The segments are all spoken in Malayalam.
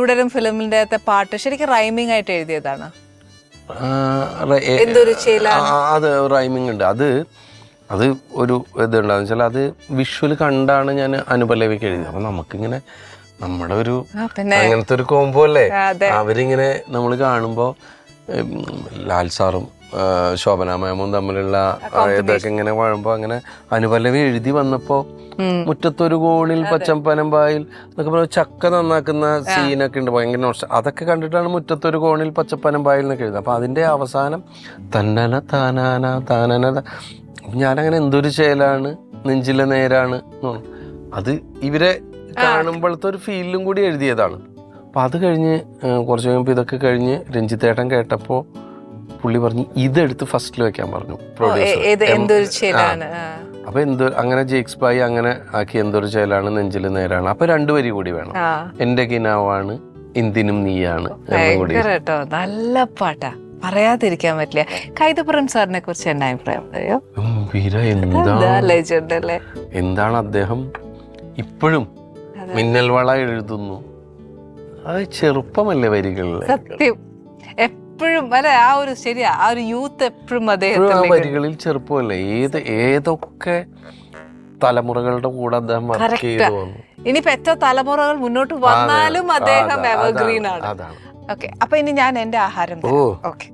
തുടരും ഫിലിമിന്റെ പാട്ട് ശരിക്കും റൈമിംഗ് ആയിട്ട് എഴുതിയതാണ്. അത് റൈമിംഗ് ഉണ്ട്. അത് അത് ഒരു ഇതുണ്ടാന്ന് വെച്ചാൽ അത് വിഷ്വൽ കണ്ടാണ് ഞാൻ അനുപല്ലവിക്ക് എഴുതിയത്. അപ്പൊ നമുക്കിങ്ങനെ നമ്മുടെ ഒരു അങ്ങനത്തെ ഒരു കോംബോ അല്ലേ. അവരിങ്ങനെ നമ്മൾ കാണുമ്പോ ലാൽ സാറും ശോഭന മാമും തമ്മിലുള്ള ഇതൊക്കെ ഇങ്ങനെ വഴുമ്പോ അങ്ങനെ അനുപല്ലവി എഴുതി വന്നപ്പോ മുറ്റത്തൊരു കോണിൽ പച്ചപ്പനമ്പായിൽ എന്നൊക്കെ പറഞ്ഞ ചക്ക നന്നാക്കുന്ന സീനൊക്കെ ഉണ്ട്. ഭയങ്കര നോസ്റ്റ അതൊക്കെ കണ്ടിട്ടാണ് മുറ്റത്തൊരു കോണിൽ പച്ചപ്പനമ്പായിൽ എന്നൊക്കെ എഴുതുന്നത്. അപ്പൊ അതിന്റെ അവസാനം തന്നന താനാന താനന ഞാനങ്ങനെ എന്തൊരു ചേലാണ് നെഞ്ചിലെ നേരാണ് അത് ഇവരെ കാണുമ്പോഴത്തെ ഒരു ഫീലിലും കൂടി എഴുതിയതാണ്. അപ്പൊ അത് കഴിഞ്ഞ് കുറച്ച് കഴിയുമ്പോൾ ഇതൊക്കെ കഴിഞ്ഞ് രഞ്ജിത്തേട്ടൻ കേട്ടപ്പോ പുള്ളി പറഞ്ഞു ഇതെടുത്ത് ഫസ്റ്റിൽ വെക്കാൻ പറഞ്ഞു. പ്രൊഡ്യൂസർ. അപ്പൊ എന്തോ അങ്ങനെ ജേക്സ് ബായി അങ്ങനെ ആക്കി എന്തൊരു ചേലാണ് നെഞ്ചിൽ നേരാണ്. അപ്പൊ രണ്ടു വരി കൂടി വേണം. എന്റെ കിനാവാണ് എന്തിനും നീയാണ് കേട്ടോ നല്ല പാട്ടാ. പറയാതിരിക്കാൻ പറ്റില്ല. കൈതപുരം സാറിനെ കുറിച്ച് എന്റെ അഭിപ്രായം പറയോ? എന്താണ് അദ്ദേഹം? ഇപ്പോഴും. മിന്നൽ വള എഴുതുന്നു. അത് ചെറുപ്പമല്ലേ വരികളിൽ സത്യം. എപ്പോഴും അല്ലെ ആ ഒരു ശരിയാ ആ ഒരു യൂത്ത് എപ്പോഴും അദ്ദേഹത്തിലേക്ക് വരികളിൽ ചെറുപ്പമല്ലേ ഏത് ഏതൊക്കെ തലമുറകളുടെ കൂടെ അദ്ദേഹം വർക്ക് Correct. ചെയ്തു വന്നു? ഇനിയിപ്പോ എത്ര തലമുറകൾ മുന്നോട്ട് വന്നാലും അദ്ദേഹം എവർഗ്രീൻ ആണ്. ഓക്കെ അപ്പൊ ഇനി ഞാൻ എന്റെ ആഹാരം ഓക്കെ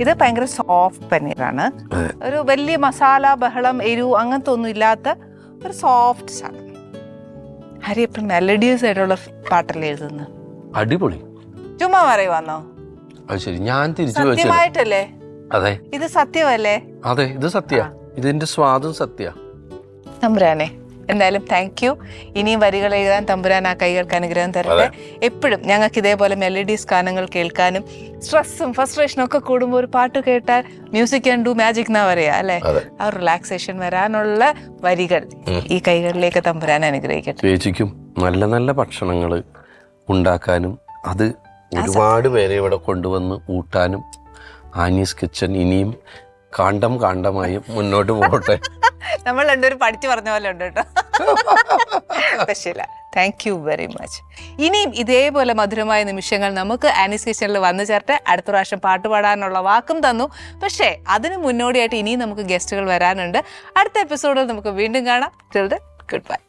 ഇത് ഭയങ്കര സോഫ്റ്റ് പനീറാണ്. ഒരു വലിയ മസാല ബഹളം എരിവ് അങ്ങനത്തെ ഒന്നും ഇല്ലാത്ത ഒരു സോഫ്റ്റ് സാധനം. ഹരി എപ്പോഴും മെലഡിയസ് ആയിട്ടുള്ള പാട്ടല്ലേ എഴുതുന്നത് അടിപൊളി. ചുമ്മാ പറയുവാന്നോ? അത് ശരി. ഞാൻ തിരിച്ചു സത്യമായിട്ടല്ലേ? അതെ. ഇത് സത്യമല്ലേ? അതെ ഇത് സത്യ. ഇതിന്റെ സ്വാദും സത്യ. തമ്പുരാനെ എന്തായാലും താങ്ക് യു ഇനിയും വരികൾ എഴുതാൻ തമ്പുരാൻ ആ കൈകൾക്ക് അനുഗ്രഹം തരട്ടെ. എപ്പോഴും ഞങ്ങൾക്ക് ഇതേപോലെ മെലഡീസ് ഗാനങ്ങൾ കേൾക്കാനും സ്ട്രെസ്സും ഫ്രസ്ട്രേഷനും ഒക്കെ കൂടുമ്പോൾ ഒരു പാട്ട് കേട്ടാൽ മ്യൂസിക് ക്യാൻ ഡു മാജിക് എന്നാ പറയാ അല്ലെ? ആ റിലാക്സേഷൻ വരാനുള്ള വരികൾ ഈ കൈകളിലേക്ക് തമ്പുരാൻ അനുഗ്രഹിക്കട്ടെ. ചേച്ചിക്കും നല്ല നല്ല ഭക്ഷണങ്ങൾ ഉണ്ടാക്കാനും അത് ഒരുപാട് പേരെ ഇവിടെ കൊണ്ടുവന്ന് ഊട്ടാനും ആനീസ് കിച്ചൻ ഇനിയും കാണ്ടം കാണ്ടമായും മുന്നോട്ട് പോകട്ടെ. നമ്മൾ രണ്ടുപേരും പഠിച്ചു പറഞ്ഞ പോലെ ഉണ്ട് കേട്ടോ. ശരി താങ്ക് യു വെരി മച്ച് ഇനിയും ഇതേപോലെ മധുരമായ നിമിഷങ്ങൾ നമുക്ക് ആനീസ് വന്നു ചേർത്ത് അടുത്ത പ്രാവശ്യം പാട്ട് പാടാനുള്ള വാക്കും തന്നു. പക്ഷേ അതിന് മുന്നോടിയായിട്ട് ഇനിയും നമുക്ക് ഗസ്റ്റുകൾ വരാനുണ്ട്. അടുത്ത എപ്പിസോഡിൽ നമുക്ക് വീണ്ടും കാണാം. Good bye